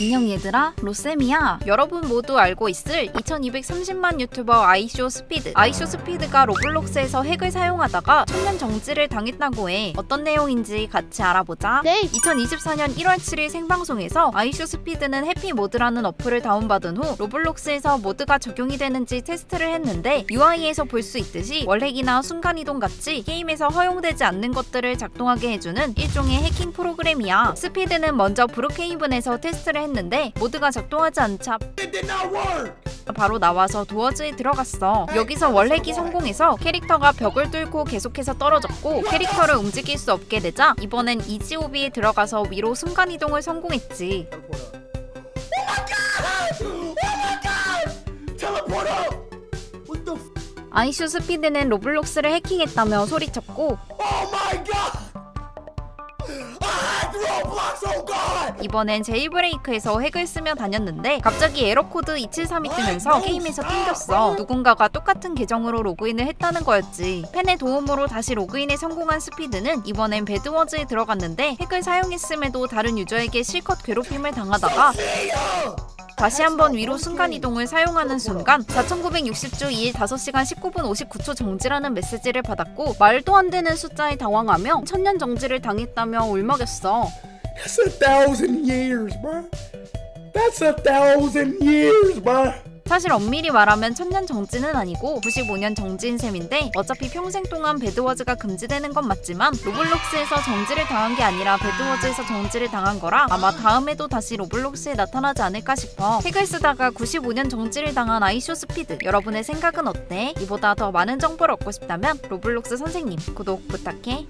안녕 얘들아. 로쌤이야. 여러분 모두 알고 있을 2230만 유튜버 아이쇼 스피드. 아이쇼 스피드가 로블록스에서 핵을 사용하다가 천년 정지를 당했다고 해. 어떤 내용인지 같이 알아보자. 네. 2024년 1월 7일 생방송에서 아이쇼 스피드는 해피 모드라는 어플을 다운받은 후 로블록스에서 모드가 적용이 되는지 테스트를 했는데 UI에서 볼 수 있듯이 월핵이나 순간이동 같이 게임에서 허용되지 않는 것들을 작동하게 해주는 일종의 해킹 프로그램이야. 스피드는 먼저 브루케이븐에서 테스트를 했는데 모드가 작동하지 않자 바로 나와서 도어즈에 들어갔어. 여기서 월핵이 성공해서 캐릭터가 벽을 뚫고 계속해서 떨어졌고 캐릭터를 움직일 수 없게 되자 이번엔 이지오비에 들어가서 위로 순간 이동을 성공했지. 아이슈 스피드는 로블록스를 해킹했다며 소리쳤고 이번엔 제이브레이크에서 핵을 쓰며 다녔는데 갑자기 에러코드 273이 뜨면서 게임에서 튕겼어. 누군가가 똑같은 계정으로 로그인을 했다는 거였지. 팬의 도움으로 다시 로그인에 성공한 스피드는 이번엔 배드워즈에 들어갔는데 핵을 사용했음에도 다른 유저에게 실컷 괴롭힘을 당하다가 다시 한번 위로 순간 이동을 사용하는 순간 4960주 2일 5시간 19분 59초 정지라는 메시지를 받았고 말도 안 되는 숫자에 당황하며 천년 정지를 당했다며 울먹였어. That's a thousand years, bro. That's a thousand years, bro. 사실 엄밀히 말하면 천년 정지는 아니고 95년 정지인 셈인데 어차피 평생 동안 배드워즈가 금지되는 건 맞지만 로블록스에서 정지를 당한 게 아니라 배드워즈에서 정지를 당한 거라 아마 다음에도 다시 로블록스에 나타나지 않을까 싶어 핵을 쓰다가 95년 정지를 당한 아이쇼 스피드 여러분의 생각은 어때? 이보다 더 많은 정보를 얻고 싶다면 로블록스 선생님 구독 부탁해